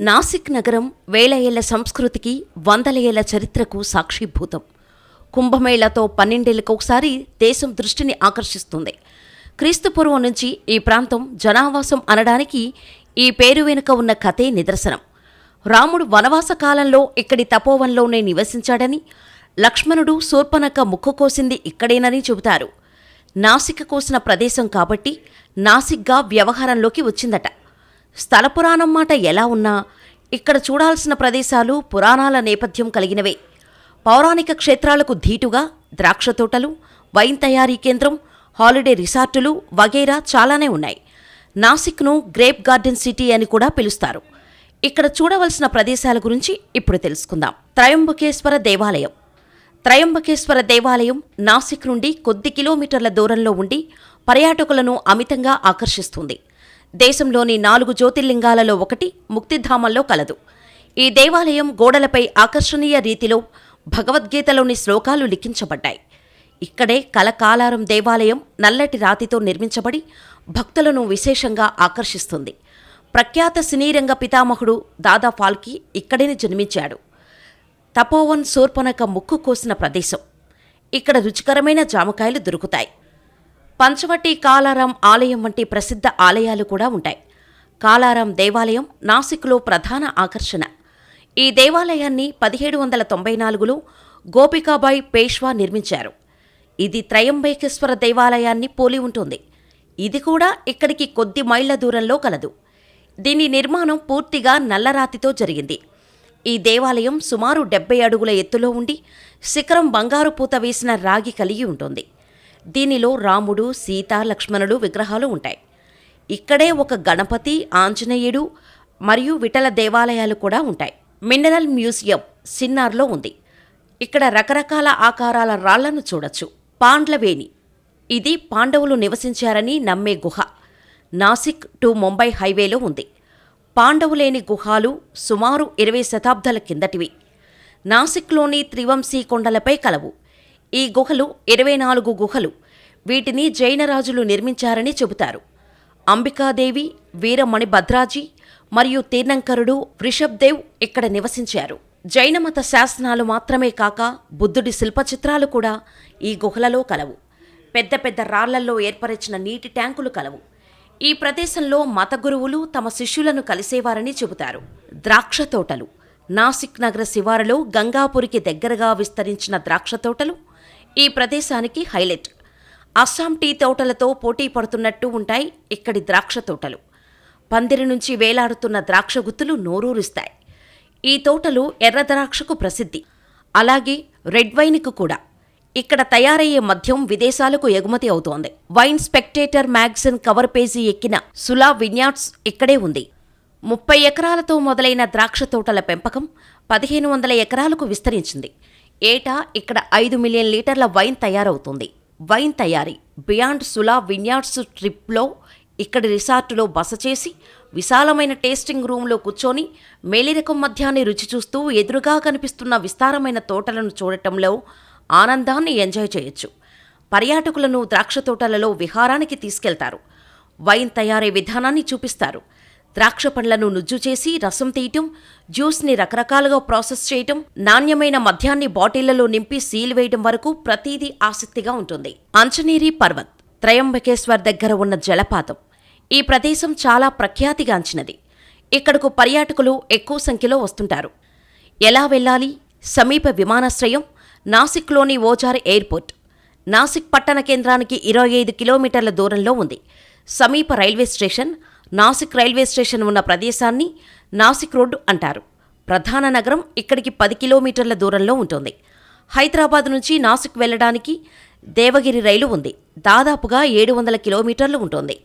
నాసిక్ నగరం వేల ఏళ్ళ సంస్కృతికి వందల ఏళ్ళ చరిత్రకు సాక్షిభూతం. కుంభమేళాతో పన్నెండేళ్ళకొకసారి దేశం దృష్టిని ఆకర్షిస్తుంది. క్రీస్తుపూర్వం నుంచి ఈ ప్రాంతం జనావాసం అనడానికి ఈ పేరు వెనుక ఉన్న కథే నిదర్శనం. రాముడు వనవాస కాలంలో ఇక్కడి తపోవన్లోనే నివసించాడని లక్ష్మణుడు శూర్పనక ముక్కు కోసింది ఇక్కడేనని చెబుతారు. నాసిక కోసిన ప్రదేశం కాబట్టి నాసిక్గా వ్యవహారంలోకి వచ్చిందట. స్థల పురాణం మాట ఎలా ఉన్నా ఇక్కడ చూడాల్సిన ప్రదేశాలు పురాణాల నేపథ్యం కలిగినవే. పౌరాణిక క్షేత్రాలకు ధీటుగా ద్రాక్ష తోటలు వైన్ తయారీ కేంద్రం హాలిడే రిసార్టులు వగైరా చాలానే ఉన్నాయి. నాసిక్ను గ్రేప్ గార్డెన్ సిటీ అని కూడా పిలుస్తారు. ఇక్కడ చూడవలసిన ప్రదేశాల గురించి ఇప్పుడు తెలుసుకుందాం. త్రయంబకేశ్వర దేవాలయం. త్రయంబకేశ్వర దేవాలయం నాసిక్ నుండి కొద్ది కిలోమీటర్ల దూరంలో ఉండి పర్యాటకులను అమితంగా ఆకర్షిస్తుంది. దేశంలోని నాలుగు జ్యోతిర్లింగాలలో ఒకటి ముక్తిధామంలో కలదు. ఈ దేవాలయం గోడలపై ఆకర్షణీయ రీతిలో భగవద్గీతలోని శ్లోకాలు లిఖించబడ్డాయి. ఇక్కడే కలకాలారం దేవాలయం నల్లటి రాతితో నిర్మించబడి భక్తులను విశేషంగా ఆకర్షిస్తుంది. ప్రఖ్యాత సినీరంగ పితామహుడు దాదా ఫాల్కి ఇక్కడే జన్మించాడు. తపోవన్ శూర్పనక ముక్కు కోసిన ప్రదేశం. ఇక్కడ రుచికరమైన జామకాయలు దొరుకుతాయి. పంచవటి కాలారాం ఆలయం వంటి ప్రసిద్ధ ఆలయాలు కూడా ఉంటాయి. కాలారాం దేవాలయం నాసిక్లో ప్రధాన ఆకర్షణ. ఈ దేవాలయాన్ని పదిహేడు వందల తొంభై నాలుగులో గోపికాబాయి పేష్వా నిర్మించారు. ఇది త్రయంబైకేశ్వర దేవాలయాన్ని పోలి ఉంటుంది. ఇది కూడా ఇక్కడికి కొద్ది మైళ్ళ దూరంలో కలదు. దీని నిర్మాణం పూర్తిగా నల్లరాతితో జరిగింది. ఈ దేవాలయం సుమారు డెబ్బై అడుగుల ఎత్తులో ఉండి శిఖరం బంగారు పూత వేసిన రాగి కలిగి ఉంటుంది. దీనిలో రాముడు సీత లక్ష్మణుడు విగ్రహాలు ఉంటాయి. ఇక్కడే ఒక గణపతి ఆంజనేయుడు మరియు విఠల దేవాలయాలు కూడా ఉంటాయి. మినరల్ మ్యూజియం సిన్నార్లో ఉంది. ఇక్కడ రకరకాల ఆకారాల రాళ్ళను చూడొచ్చు. పాండ్లవేణి. ఇది పాండవులు నివసించారని నమ్మే గుహ. నాసిక్ టు ముంబై హైవేలో ఉంది. పాండవులేని గుహాలు సుమారు ఇరవై శతాబ్దాల కిందటివి. నాసిక్లోని త్రివంశీ కొండలపై కలవు. ఈ గుహలు ఇరవై నాలుగు గుహలు. వీటిని జైనరాజులు నిర్మించారని చెబుతారు. అంబికాదేవి వీరమణి భద్రాజీ మరియు తీర్ణంకరుడు వృషభ్దేవ్ ఇక్కడ నివసించారు. జైనమత శాసనాలు మాత్రమే కాక బుద్ధుడి శిల్పచిత్రాలు కూడా ఈ గుహలలో కలవు. పెద్ద పెద్ద రాళ్ళల్లో ఏర్పరిచిన నీటి ట్యాంకులు కలవు. ఈ ప్రదేశంలో మత గురువులు తమ శిష్యులను కలిసేవారని చెబుతారు. ద్రాక్ష తోటలు. నాసిక్ నగర శివారులో గంగాపురికి దగ్గరగా విస్తరించిన ద్రాక్ష తోటలు ఈ ప్రదేశానికి హైలైట్. అస్సాం టీ తోటలతో పోటీ పడుతున్నట్టు ఉంటాయి ఇక్కడి ద్రాక్ష తోటలు. పందిరి నుంచి వేలాడుతున్న ద్రాక్ష గుత్తులు నోరూరుస్తాయి. ఈ తోటలు ఎర్ర ద్రాక్షకు ప్రసిద్ధి. అలాగే రెడ్ వైన్కు కూడా. ఇక్కడ తయారయ్యే మద్యం విదేశాలకు ఎగుమతి అవుతోంది. Wine Spectator magazine cover page ఎక్కిన సులా విన్యాట్స్ ఇక్కడే ఉంది. ముప్పై ఎకరాలతో మొదలైన ద్రాక్ష తోటల పెంపకం పదిహేను వందల ఎకరాలకు విస్తరించింది. ఏటా ఇక్కడ ఐదు మిలియన్ లీటర్ల వైన్ తయారవుతుంది. వైన్ తయారీ బియాండ్ సులా విన్యాట్స్ ట్రిప్లో ఇక్కడి రిసార్టులో బస చేసి విశాలమైన టేస్టింగ్ రూంలో కూర్చొని మేలిరకం మధ్యాన్ని రుచి చూస్తూ ఎదురుగా కనిపిస్తున్న విస్తారమైన తోటలను చూడటంలో ఆనందాన్ని ఎంజాయ్ చేయొచ్చు. పర్యాటకులను ద్రాక్ష తోటలలో విహారానికి తీసుకెళ్తారు. వైన్ తయారీ విధానాన్ని చూపిస్తారు. ద్రాక్ష పండ్లను నుజ్జు చేసి రసం తీయటం జ్యూస్ని రకరకాలుగా ప్రాసెస్ చేయటం నాణ్యమైన మద్యాన్ని బాటిళ్ళలో నింపి సీల్ వేయడం వరకు ప్రతీదీ ఆసక్తిగా ఉంటుంది. అంచనేరి పర్వత్ త్రయంబకేశ్వర్ దగ్గర ఉన్న జలపాతం. ఈ ప్రదేశం చాలా ప్రఖ్యాతిగాంచినది ఇక్కడకు పర్యాటకులు ఎక్కువ సంఖ్యలో వస్తుంటారు. ఎలా వెళ్ళాలి? సమీప విమానాశ్రయం నాసిక్లోని ఓజార్ ఎయిర్పోర్ట్. నాసిక్ పట్టణ కేంద్రానికి ఇరవై ఐదు కిలోమీటర్ల దూరంలో ఉంది. సమీప railway station Nashik railway station ఉన్న ప్రదేశాన్ని నాసిక్ రోడ్డు అంటారు. ప్రధాన నగరం ఇక్కడికి పది కిలోమీటర్ల దూరంలో ఉంటుంది. హైదరాబాద్ నుంచి నాసిక్ వెళ్ళడానికి దేవగిరి రైలు ఉంది. దాదాపుగా ఏడు వందల కిలోమీటర్లు ఉంటుంది.